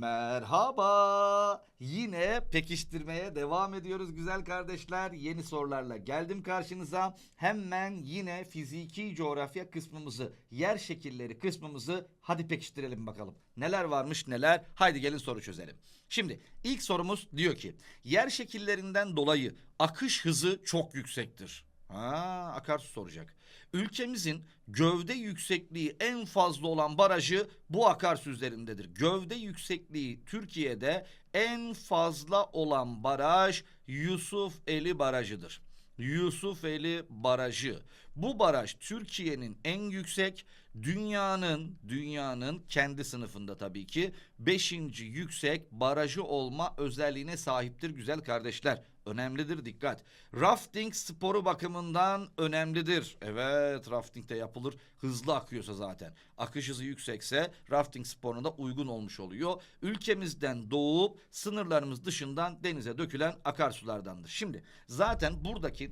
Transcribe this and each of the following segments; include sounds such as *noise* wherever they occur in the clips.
Merhaba. Yine pekiştirmeye devam ediyoruz güzel kardeşler. Yeni sorularla geldim karşınıza. Hemen yine fiziki coğrafya kısmımızı, yer şekilleri kısmımızı hadi pekiştirelim bakalım. Neler varmış neler? Haydi gelin soru çözelim. Şimdi ilk sorumuz diyor ki yer şekillerinden dolayı akış hızı çok yüksektir. Ha, akarsu soracak. Ülkemizin gövde yüksekliği en fazla olan barajı bu akarsu üzerindedir. Gövde yüksekliği Türkiye'de en fazla olan baraj Yusufeli Barajı'dır. Yusufeli Barajı. Bu baraj Türkiye'nin en yüksek, dünyanın dünyanın kendi sınıfında tabii ki 5. yüksek barajı olma özelliğine sahiptir güzel kardeşler. Önemlidir dikkat. Rafting sporu bakımından önemlidir. Evet rafting de yapılır. Hızlı akıyorsa zaten. Akış hızı yüksekse rafting sporuna uygun olmuş oluyor. Ülkemizden doğup sınırlarımız dışından denize dökülen akarsulardandır. Şimdi zaten buradaki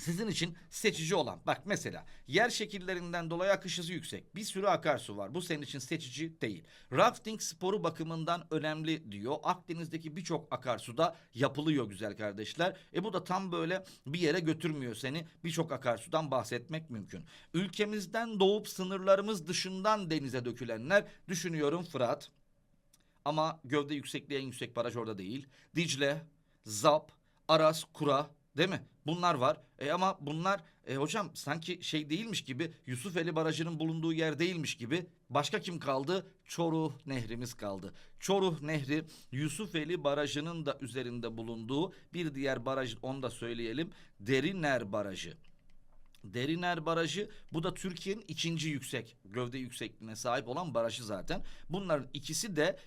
sizin için seçici olan. Bak mesela yer şekillerinden dolayı akış hızı yüksek. Bir sürü akarsu var. Bu senin için seçici değil. Rafting sporu bakımından önemli diyor. Akdeniz'deki birçok akarsu da yapılıyor güzel kardeşler. E bu da tam böyle bir yere götürmüyor seni. Birçok akarsudan bahsetmek mümkün. Ülkemizden doğup sınırlarımız dışından denize dökülenler düşünüyorum Fırat. Ama gövde yüksekliği en yüksek baraj orada değil. Dicle, Zap, Aras, Kura değil mi? Bunlar var. E ama bunlar e, hocam sanki şey değilmiş gibi Yusufeli Barajı'nın bulunduğu yer değilmiş gibi başka kim kaldı? Çoruh Nehrimiz kaldı. Çoruh Nehri Yusufeli Barajı'nın da üzerinde bulunduğu bir diğer baraj onu da söyleyelim. Deriner Barajı. Deriner Barajı bu da Türkiye'nin ikinci yüksek gövde yüksekliğine sahip olan barajı zaten. Bunların ikisi de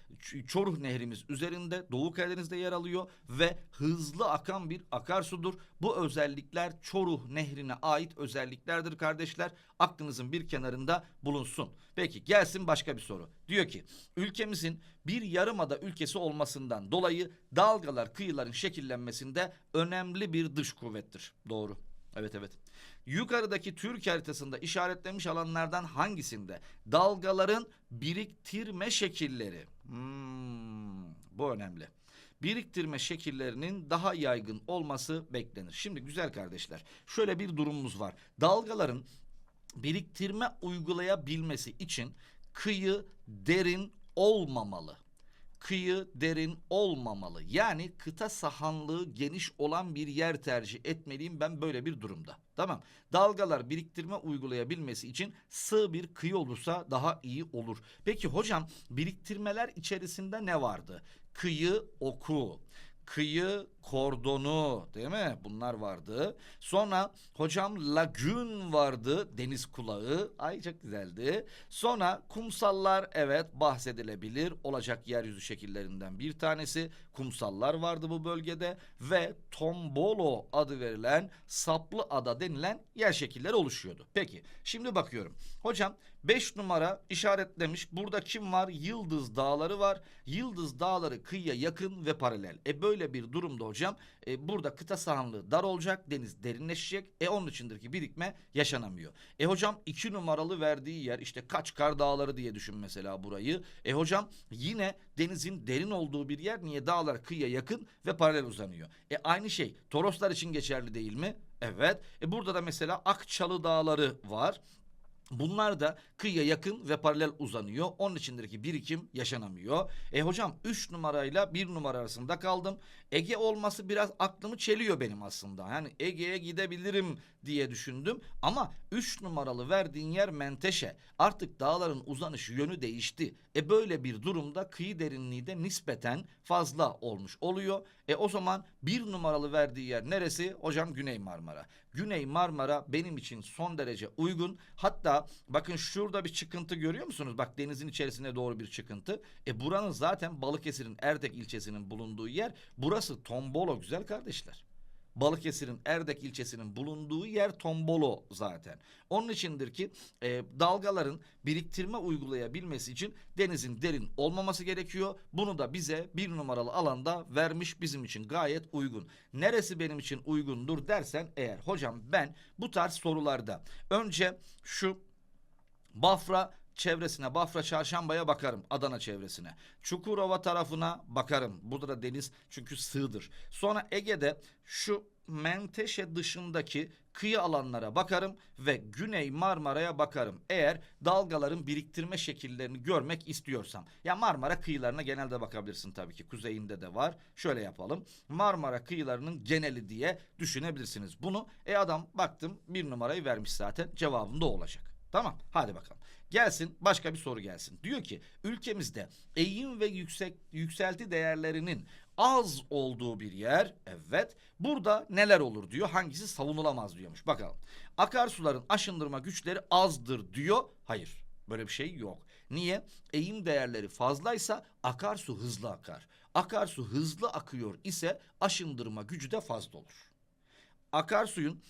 Çoruh Nehrimiz üzerinde Doğu Karadeniz'de yer alıyor ve hızlı akan bir akarsudur. Bu özellikler Çoruh Nehri'ne ait özelliklerdir kardeşler. Aklınızın bir kenarında bulunsun. Peki gelsin başka bir soru. Diyor ki ülkemizin bir yarımada ülkesi olmasından dolayı dalgalar kıyıların şekillenmesinde önemli bir dış kuvvettir. Doğru. Evet evet. Yukarıdaki Türk haritasında işaretlemiş alanlardan hangisinde dalgaların biriktirme şekilleri? Hmm, bu önemli. Biriktirme şekillerinin daha yaygın olması beklenir. Şimdi güzel kardeşler, şöyle bir durumumuz var. Dalgaların biriktirme uygulayabilmesi için kıyı derin olmamalı kıyı derin olmamalı. Yani kıta sahanlığı geniş olan bir yer tercih etmeliyim ben böyle bir durumda. Tamam. Dalgalar biriktirme uygulayabilmesi için sığ bir kıyı olursa daha iyi olur. Peki hocam biriktirmeler içerisinde ne vardı? Kıyı oku, kıyı kordonu değil mi? Bunlar vardı. Sonra hocam lagün vardı. Deniz kulağı. Ay çok güzeldi. Sonra kumsallar evet bahsedilebilir. Olacak yeryüzü şekillerinden bir tanesi. Kumsallar vardı bu bölgede ve Tombolo adı verilen saplı ada denilen yer şekilleri oluşuyordu. Peki şimdi bakıyorum. Hocam 5 numara işaretlemiş. Burada kim var? Yıldız Dağları var. Yıldız Dağları kıyıya yakın ve paralel. E böyle bir durumda hocam e, burada kıta sahanlığı dar olacak. Deniz derinleşecek. E onun içindir ki birikme yaşanamıyor. E hocam 2 numaralı verdiği yer işte Kaçkar Dağları diye düşün mesela burayı. E hocam yine denizin derin olduğu bir yer. Niye? Dağlar kıyıya yakın ve paralel uzanıyor. E aynı şey Toroslar için geçerli değil mi? Evet. E burada da mesela Akçalı Dağları var. Bunlar da kıyıya yakın ve paralel uzanıyor. Onun içindir ki birikim yaşanamıyor. E hocam 3 numarayla 1 numara arasında kaldım. Ege olması biraz aklımı çeliyor benim aslında. Yani Ege'ye gidebilirim diye düşündüm. Ama 3 numaralı verdiğin yer Menteşe. Artık dağların uzanış yönü değişti. E böyle bir durumda kıyı derinliği de nispeten fazla olmuş oluyor. E o zaman 1 numaralı verdiği yer neresi? Hocam Güney Marmara. Güney Marmara benim için son derece uygun. Hatta bakın şurada bir çıkıntı görüyor musunuz? Bak denizin içerisine doğru bir çıkıntı. E buranın zaten Balıkesir'in Erdek ilçesinin bulunduğu yer. Burası Tombolo güzel kardeşler. Balıkesir'in Erdek ilçesinin bulunduğu yer Tombolo zaten. Onun içindir ki e, dalgaların biriktirme uygulayabilmesi için denizin derin olmaması gerekiyor. Bunu da bize bir numaralı alanda vermiş bizim için gayet uygun. Neresi benim için uygundur dersen eğer hocam ben bu tarz sorularda önce şu Bafra çevresine Bafra Çarşamba'ya bakarım Adana çevresine. Çukurova tarafına bakarım. Burada da deniz çünkü sığdır. Sonra Ege'de şu Menteşe dışındaki kıyı alanlara bakarım ve Güney Marmara'ya bakarım. Eğer dalgaların biriktirme şekillerini görmek istiyorsam. Ya Marmara kıyılarına genelde bakabilirsin tabii ki. Kuzeyinde de var. Şöyle yapalım. Marmara kıyılarının geneli diye düşünebilirsiniz. Bunu e adam baktım bir numarayı vermiş zaten. Cevabım da olacak. Tamam hadi bakalım. Gelsin başka bir soru gelsin. Diyor ki ülkemizde eğim ve yüksek yükselti değerlerinin az olduğu bir yer. Evet. Burada neler olur diyor. Hangisi savunulamaz diyormuş. Bakalım. Akarsuların aşındırma güçleri azdır diyor. Hayır. Böyle bir şey yok. Niye? Eğim değerleri fazlaysa akarsu hızlı akar. Akarsu hızlı akıyor ise aşındırma gücü de fazla olur. Akarsuyun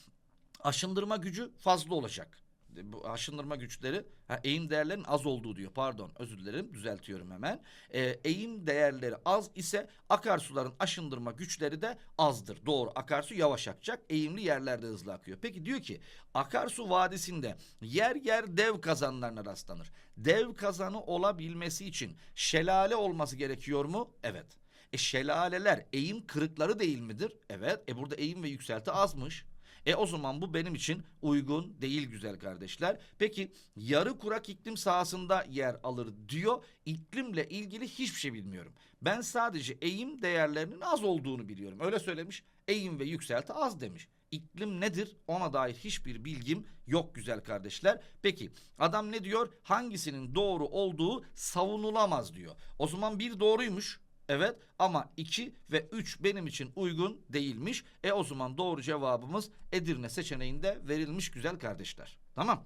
aşındırma gücü fazla olacak. Bu aşındırma güçleri ha, eğim değerlerinin az olduğu diyor. Pardon özür dilerim düzeltiyorum hemen. Ee, eğim değerleri az ise akarsuların aşındırma güçleri de azdır. Doğru akarsu yavaş akacak eğimli yerlerde hızlı akıyor. Peki diyor ki akarsu vadisinde yer yer dev kazanlarına rastlanır. Dev kazanı olabilmesi için şelale olması gerekiyor mu? Evet. E şelaleler eğim kırıkları değil midir? Evet. E burada eğim ve yükselti azmış. E o zaman bu benim için uygun değil güzel kardeşler. Peki yarı kurak iklim sahasında yer alır diyor. İklimle ilgili hiçbir şey bilmiyorum. Ben sadece eğim değerlerinin az olduğunu biliyorum. Öyle söylemiş. Eğim ve yükselti az demiş. İklim nedir? Ona dair hiçbir bilgim yok güzel kardeşler. Peki adam ne diyor? Hangisinin doğru olduğu savunulamaz diyor. O zaman bir doğruymuş. Evet ama 2 ve 3 benim için uygun değilmiş. E o zaman doğru cevabımız Edirne seçeneğinde verilmiş güzel kardeşler. Tamam.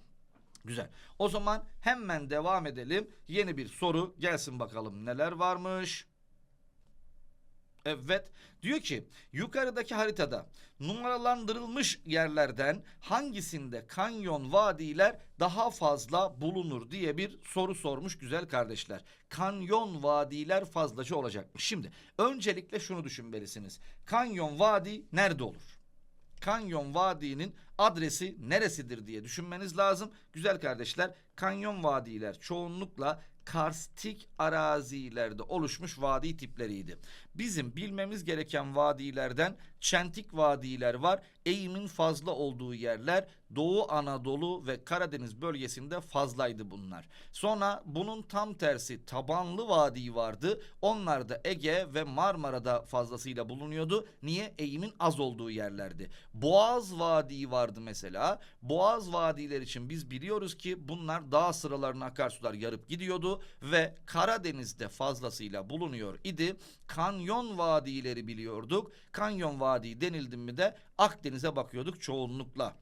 Güzel. O zaman hemen devam edelim. Yeni bir soru gelsin bakalım neler varmış. Evet. Diyor ki yukarıdaki haritada numaralandırılmış yerlerden hangisinde kanyon vadiler daha fazla bulunur diye bir soru sormuş güzel kardeşler. Kanyon vadiler fazlaca olacakmış. Şimdi öncelikle şunu düşünmelisiniz. Kanyon vadi nerede olur? Kanyon Vadi'nin adresi neresidir diye düşünmeniz lazım. Güzel kardeşler, kanyon vadiler çoğunlukla karstik arazilerde oluşmuş vadi tipleriydi. Bizim bilmemiz gereken vadilerden çentik vadiler var. Eğimin fazla olduğu yerler Doğu Anadolu ve Karadeniz bölgesinde fazlaydı bunlar. Sonra bunun tam tersi tabanlı vadi vardı. Onlar da Ege ve Marmara'da fazlasıyla bulunuyordu. Niye? Eğimin az olduğu yerlerdi. Boğaz Vadii vardı mesela. Boğaz vadiler için biz biliyoruz ki bunlar dağ sıralarına akarsular yarıp gidiyordu ve Karadeniz'de fazlasıyla bulunuyor idi. Kanyon vadileri biliyorduk. Kanyon vadi denildi mi de Akdeniz'e bakıyorduk çoğunlukla.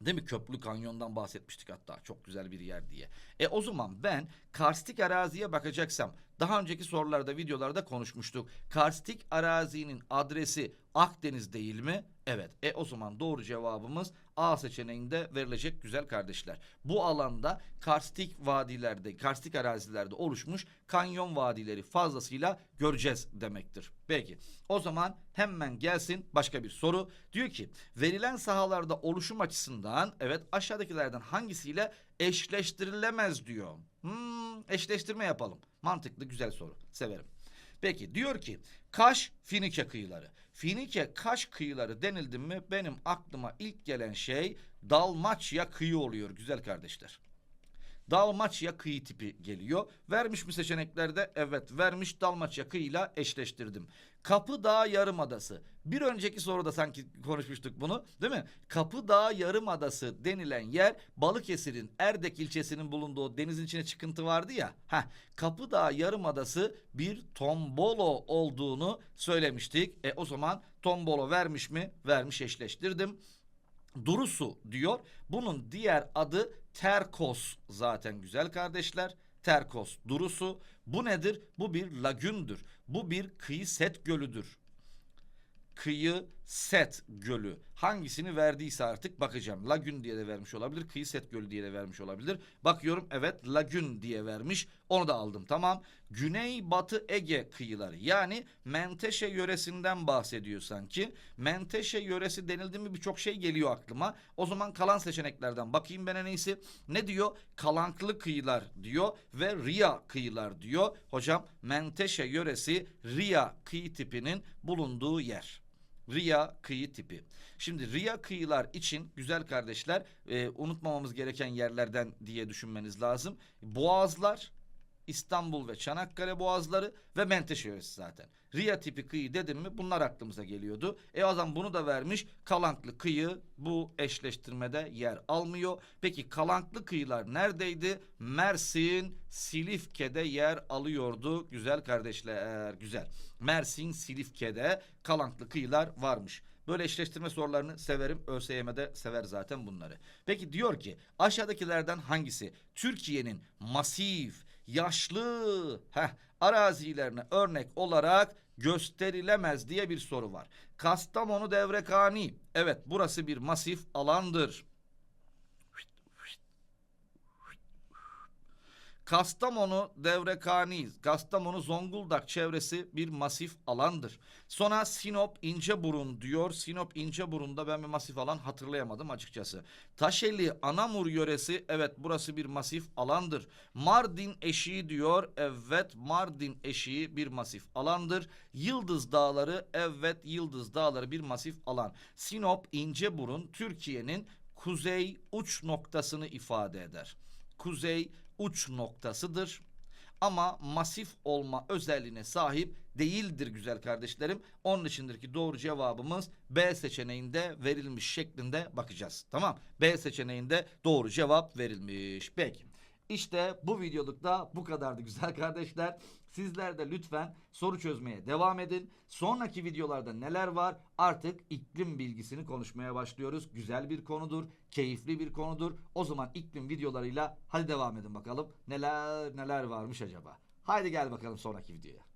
Değil mi? Köprülü Kanyon'dan bahsetmiştik hatta. Çok güzel bir yer diye. E o zaman ben karstik araziye bakacaksam daha önceki sorularda videolarda konuşmuştuk. Karstik arazinin adresi Akdeniz değil mi? Evet. E o zaman doğru cevabımız A seçeneğinde verilecek güzel kardeşler. Bu alanda karstik vadilerde, karstik arazilerde oluşmuş kanyon vadileri fazlasıyla göreceğiz demektir. Peki. O zaman hemen gelsin başka bir soru. Diyor ki verilen sahalarda oluşum açısından evet aşağıdakilerden hangisiyle eşleştirilemez diyor. Hmm, eşleştirme yapalım. Mantıklı güzel soru. Severim. Peki diyor ki Kaş Finike kıyıları. Finike Kaş kıyıları denildi mi benim aklıma ilk gelen şey Dalmaçya kıyı oluyor güzel kardeşler. Dalmaçya kıyı tipi geliyor. Vermiş mi seçeneklerde? Evet vermiş Dalmaçya kıyıyla eşleştirdim. Kapıdağ Yarımadası. Bir önceki soruda sanki konuşmuştuk bunu değil mi? Kapıdağ Yarımadası denilen yer Balıkesir'in Erdek ilçesinin bulunduğu denizin içine çıkıntı vardı ya. Heh, Kapıdağ Yarımadası bir tombolo olduğunu söylemiştik. E o zaman tombolo vermiş mi? Vermiş eşleştirdim. Durusu diyor. Bunun diğer adı Terkos zaten güzel kardeşler. Terkos durusu. Bu nedir? Bu bir lagündür. Bu bir kıyı set gölüdür. Kıyı Set Gölü. Hangisini verdiyse artık bakacağım. Lagün diye de vermiş olabilir. Kıyı Set Gölü diye de vermiş olabilir. Bakıyorum evet Lagün diye vermiş. Onu da aldım tamam. Güney Batı Ege kıyıları yani Menteşe yöresinden bahsediyor sanki. Menteşe yöresi denildi mi birçok şey geliyor aklıma. O zaman kalan seçeneklerden bakayım ben en iyisi. Ne diyor? Kalanklı kıyılar diyor ve Ria kıyılar diyor. Hocam Menteşe yöresi Ria kıyı tipinin bulunduğu yer. Ria kıyı tipi. Şimdi Ria kıyılar için güzel kardeşler e, unutmamamız gereken yerlerden diye düşünmeniz lazım. Boğazlar, İstanbul ve Çanakkale boğazları ve Menteşe yöresi zaten. Ria tipi kıyı dedim mi bunlar aklımıza geliyordu. E o zaman bunu da vermiş. Kalanklı kıyı bu eşleştirmede yer almıyor. Peki Kalanklı kıyılar neredeydi? Mersin, Silifke'de yer alıyordu. Güzel kardeşler güzel. Mersin, Silifke'de Kalanklı kıyılar varmış. Böyle eşleştirme sorularını severim. ÖSYM'de sever zaten bunları. Peki diyor ki aşağıdakilerden hangisi Türkiye'nin masif, yaşlı heh, arazilerine örnek olarak gösterilemez diye bir soru var. Kastamonu Devrekani. Evet burası bir masif alandır. Kastamonu Devrekani, Kastamonu Zonguldak çevresi bir masif alandır. Sonra Sinop İnceburun diyor. Sinop İnceburun'da ben bir masif alan hatırlayamadım açıkçası. Taşeli Anamur yöresi evet burası bir masif alandır. Mardin Eşiği diyor. Evet Mardin Eşiği bir masif alandır. Yıldız Dağları evet Yıldız Dağları bir masif alan. Sinop İnceburun Türkiye'nin kuzey uç noktasını ifade eder. Kuzey uç noktasıdır. Ama masif olma özelliğine sahip değildir güzel kardeşlerim. Onun içindir ki doğru cevabımız B seçeneğinde verilmiş şeklinde bakacağız. Tamam. B seçeneğinde doğru cevap verilmiş. Peki. İşte bu videoluk da bu kadardı güzel *laughs* kardeşler. Sizler de lütfen soru çözmeye devam edin. Sonraki videolarda neler var? Artık iklim bilgisini konuşmaya başlıyoruz. Güzel bir konudur, keyifli bir konudur. O zaman iklim videolarıyla hadi devam edin bakalım. Neler neler varmış acaba? Haydi gel bakalım sonraki videoya.